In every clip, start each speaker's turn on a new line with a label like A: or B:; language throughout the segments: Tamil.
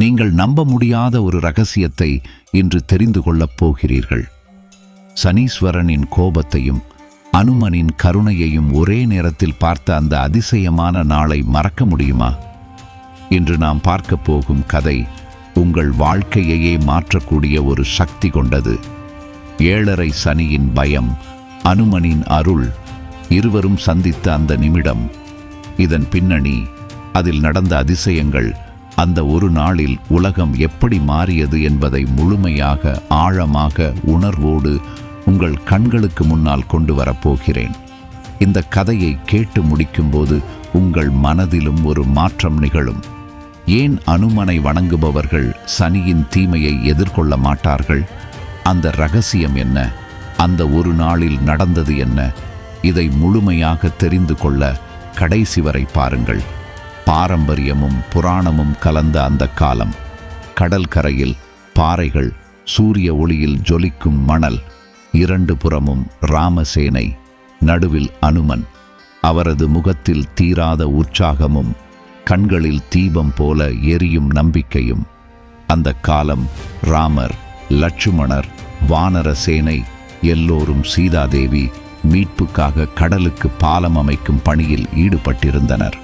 A: நீங்கள் நம்ப முடியாத ஒரு ரகசியத்தை இன்று தெரிந்து கொள்ளப் போகிறீர்கள். சனீஸ்வரனின் கோபத்தையும் அனுமனின் கருணையையும் ஒரே நேரத்தில் பார்த்த அந்த அதிசயமான நாளை மறக்க முடியுமா? இன்று நாம் பார்க்கப் போகும் கதை உங்கள் வாழ்க்கையையே மாற்றக்கூடிய ஒரு சக்தி கொண்டது. ஏழரை சனியின் பயம் அனுமனின் அருள் இருவரும் சந்தித்த அந்த நிமிடம் இதன் பின்னணி அதில் நடந்த அதிசயங்கள் அந்த ஒரு நாளில் உலகம் எப்படி மாறியது என்பதை முழுமையாக ஆழமாக உணர்வோடு உங்கள் கண்களுக்கு முன்னால் கொண்டு வரப்போகிறேன். இந்த கதையை கேட்டு முடிக்கும்போது உங்கள் மனதிலும் ஒரு மாற்றம் நிகழும். ஏன் அனுமனை வணங்குபவர்கள் சனியின் தீமையை எதிர்கொள்ள மாட்டார்கள்? அந்த ரகசியம் என்ன? அந்த ஒரு நாளில் நடந்தது என்ன? இதை முழுமையாக தெரிந்து கொள்ள கடைசி வரை பாருங்கள். பாரம்பரியமும் புராணமும் கலந்த அந்த காலம். கடல் கரையில் பாறைகள் சூரிய ஒளியில் ஜொலிக்கும் மணல் இரண்டு புறமும் ராமசேனை நடுவில் அனுமன். அவரது முகத்தில் தீராத உற்சாகமும் கண்களில் தீபம் போல எரியும் நம்பிக்கையும். அந்த காலம் ராமர் லட்சுமணர் வானர சேனை எல்லோரும் சீதாதேவி மீட்புக்காக கடலுக்கு பாலம் அமைக்கும் பணியில் ஈடுபட்டிருந்தனர்.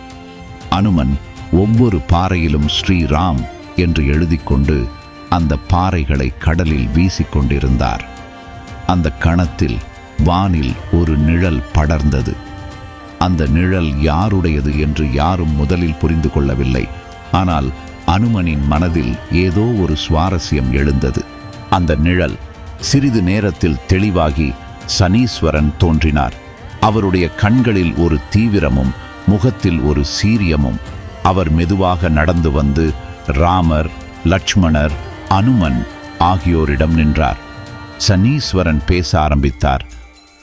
A: அனுமன் ஒவ்வொரு பாறையிலும் ஸ்ரீராம் என்று எழுதிக்கொண்டு அந்த பாறைகளை கடலில் வீசிக்கொண்டிருந்தார். அந்த கணத்தில் வானில் ஒரு நிழல் படர்ந்தது. அந்த நிழல் யாருடையது என்று யாரும் முதலில் புரிந்து கொள்ளவில்லை. ஆனால் அனுமனின் மனதில் ஏதோ ஒரு சுவாரஸ்யம் எழுந்தது. அந்த நிழல் சிறிது நேரத்தில் தெளிவாகி சனீஸ்வரன் தோன்றினார். அவருடைய கண்களில் ஒரு தீவிரமும் முகத்தில் ஒரு சீரியமும் அவர் மெதுவாக நடந்து வந்து ராமர் லட்சுமணர் அனுமன் ஆகியோரிடம் நின்றார். சனீஸ்வரன் பேச ஆரம்பித்தார்.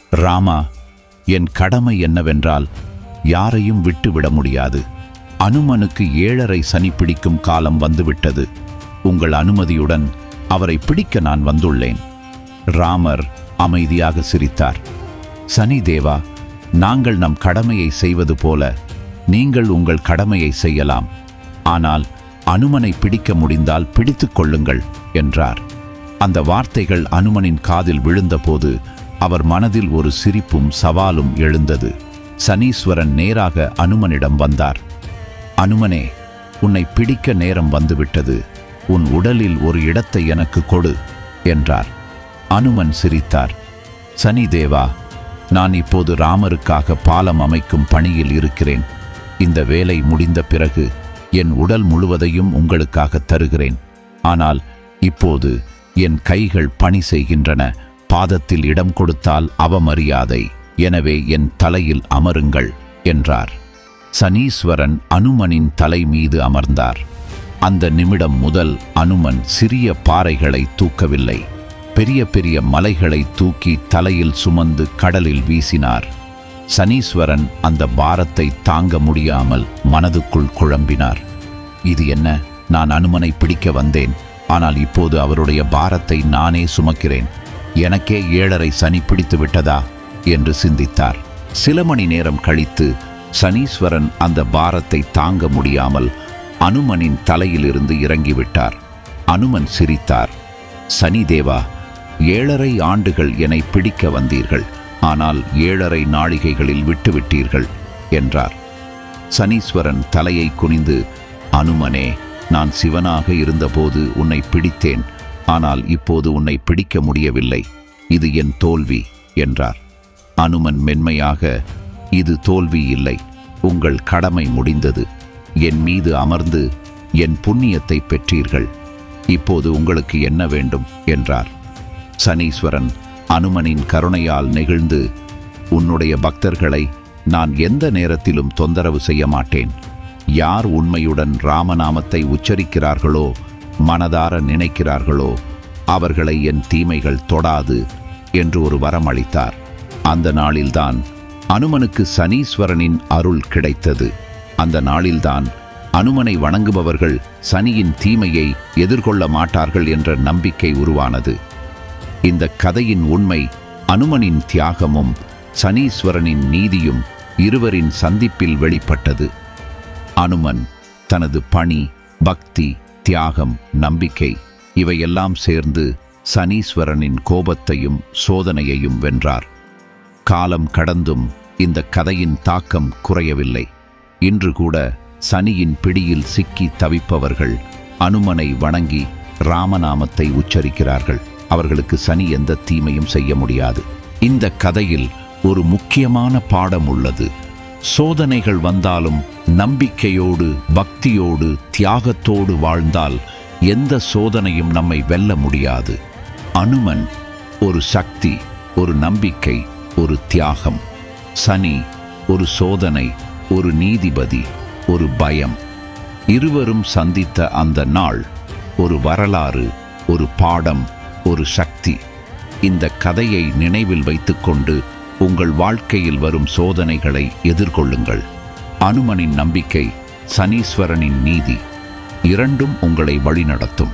A: ராமா என் கடமை என்னவென்றால் யாரையும் விட்டுவிட முடியாது. அனுமனுக்கு ஏழரை சனி பிடிக்கும் காலம் வந்துவிட்டது. உங்கள் அனுமதியுடன் அவரை பிடிக்க நான் வந்துள்ளேன். ராமர் அமைதியாக சிரித்தார். சனி தேவா நாங்கள் நம் கடமையை செய்வது போல நீங்கள் உங்கள் கடமையை செய்யலாம். ஆனால் அனுமனை பிடிக்க முடிந்தால் பிடித்து கொள்ளுங்கள் என்றார். அந்த வார்த்தைகள் அனுமனின் காதில் விழுந்தபோது அவர் மனதில் ஒரு சிரிப்பும் சவாலும் எழுந்தது. சனீஸ்வரன் நேராக அனுமனிடம் வந்தார். அனுமனே உன்னை பிடிக்க நேரம் வந்துவிட்டது. உன் உடலில் ஒரு இடத்தை எனக்கு கொடு என்றார். அனுமன் சிரித்தார். சனி தேவா நான் இப்போது ராமருக்காக பாலம் அமைக்கும் பணியில் இருக்கிறேன். இந்த வேலை முடிந்த பிறகு என் உடல் முழுவதையும் உங்களுக்காக தருகிறேன். ஆனால் இப்போது என் கைகள் பணி செய்கின்றன. பாதத்தில் இடம் கொடுத்தால் அவமரியாதை. எனவே என் தலையில் அமருங்கள் என்றார். சனீஸ்வரன் அனுமனின் தலை மீது அமர்ந்தார். அந்த நிமிடம் முதல் அனுமன் சிறிய பாறைகளை தூக்கவில்லை. பெரிய பெரிய மலைகளை தூக்கி தலையில் சுமந்து கடலில் வீசினார். சனீஸ்வரன் அந்த பாரத்தை தாங்க முடியாமல் மனதுக்குள் குழம்பினார். இது என்ன? நான் அனுமனை பிடிக்க வந்தேன். ஆனால் இப்போது அவருடைய பாரத்தை நானே சுமக்கிறேன். எனக்கே ஏழரை சனி பிடித்து விட்டதா? என்று சிந்தித்தார். சில மணி நேரம் கழித்து சனீஸ்வரன் அந்த பாரத்தை தாங்க முடியாமல் அனுமனின் தலையிலிருந்து இறங்கிவிட்டார். அனுமன் சிரித்தார். சனி தேவா ஏழரை ஆண்டுகள் என்னை பிடிக்க வந்தீர்கள். ஆனால் ஏழரை நாழிகைகளில் விட்டுவிட்டீர்கள் என்றார். சனீஸ்வரன் தலையை குனிந்து அனுமனே நான் சிவனாக இருந்தபோது உன்னை பிடித்தேன். ஆனால் இப்போது உன்னை பிடிக்க முடியவில்லை. இது என் தோல்வி என்றார். அனுமன் மென்மையாக இது தோல்வி இல்லை. உங்கள் கடமை முடிந்தது. என் மீது அமர்ந்து என் புண்ணியத்தை பெற்றீர்கள். இப்போது உங்களுக்கு என்ன வேண்டும்? என்றார். சனீஸ்வரன் அனுமனின் கருணையால் நெகிழ்ந்து உன்னுடைய பக்தர்களை நான் எந்த நேரத்திலும் தொந்தரவு செய்ய மாட்டேன். யார் உண்மையுடன் ராமநாமத்தை உச்சரிக்கிறார்களோ மனதார நினைக்கிறார்களோ அவர்களை என் தீமைகள் தொடாது என்று ஒரு வரம் அளித்தார். அந்த நாளில்தான் அனுமனுக்கு சனீஸ்வரனின் அருள் கிடைத்தது. அந்த நாளில்தான் அனுமனை வணங்குபவர்கள் சனியின் தீமையை எதிர்கொள்ள மாட்டார்கள் என்ற நம்பிக்கை உருவானது. இந்த கதையின் உண்மை அனுமனின் தியாகமும் சனீஸ்வரனின் நீதியும் இருவரின் சந்திப்பில் வெளிப்பட்டது. அனுமன் தனது பணி பக்தி தியாகம் நம்பிக்கை இவையெல்லாம் சேர்ந்து சனீஸ்வரனின் கோபத்தையும் சோதனையையும் வென்றார். காலம் கடந்தும் இந்த கதையின் தாக்கம் குறையவில்லை. இன்று கூட சனியின் பிடியில் சிக்கி தவிப்பவர்கள் அனுமனை வணங்கி ராமநாமத்தை உச்சரிக்கிறார்கள். அவர்களுக்கு சனி எந்த தீமையும் செய்ய முடியாது. இந்த கதையில் ஒரு முக்கியமான பாடம் உள்ளது. சோதனைகள் வந்தாலும் நம்பிக்கையோடு பக்தியோடு தியாகத்தோடு வாழ்ந்தால் எந்த சோதனையும் நம்மை வெல்ல முடியாது. அனுமன் ஒரு சக்தி ஒரு நம்பிக்கை ஒரு தியாகம். சனி ஒரு சோதனை ஒரு நீதிபதி ஒரு பயம். இருவரும் சந்தித்த அந்த நாள் ஒரு வரலாறு ஒரு பாடம் ஒரு சக்தி. இந்த கதையை நினைவில் வைத்துக்கொண்டு உங்கள் வாழ்க்கையில் வரும் சோதனைகளை எதிர்கொள்ளுங்கள். அனுமனின் நம்பிக்கை சனீஸ்வரனின் நீதி இரண்டும் உங்களை வழிநடத்தும்.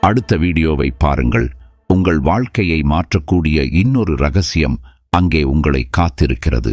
A: அடுத்த வீடியோவை பாருங்கள். உங்கள் வாழ்க்கையை மாற்றக்கூடிய இன்னொரு ரகசியம் அங்கே உங்களை காத்திருக்கிறது.